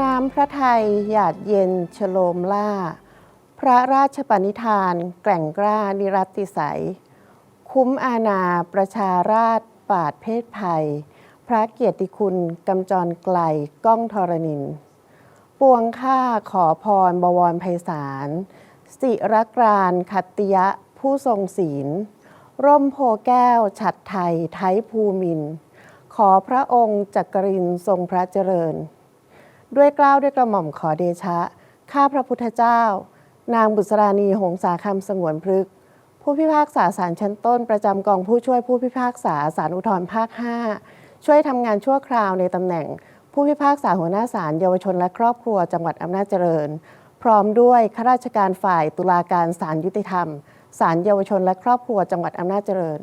น้ำพระไทยหยาดเย็นชโลมล่า พระราชปณิธานแกร่งกล้านิรัตติใสยคุ้มอาณาประชาราชปาดเพศภัย พระเกียรติคุณกำจรไกลก้องธรณิน ปวงข้าขอพรบวรไพศาลสิรกรานขัตติยะผู้ทรงศีล ร่มโพแก้วฉัดไทยไทยภูมิน ขอพระองค์จักรินทรงพระเจริญ ด้วยเกล้าวด้วยกระหม่อมขอเดชะ ข้าพระพุทธเจ้า นางบุษรานีหงสาคำสงวนพฤกษ์ผู้พิพากษาศาลชั้นต้น ประจำกองผู้ช่วยผู้พิพากษาศาลอุทธรภาค 5 ช่วยทำงานชั่วคราวในตำแหน่ง ผู้พิพากษาหัวหน้าศาลเยาวชนและครอบครัวจังหวัดอำนาจเจริญ พร้อมด้วยข้าราชการฝ่ายตุลาการศาลยุติธรรมศาลเยาวชนและครอบครัวจังหวัดอำนาจเจริญ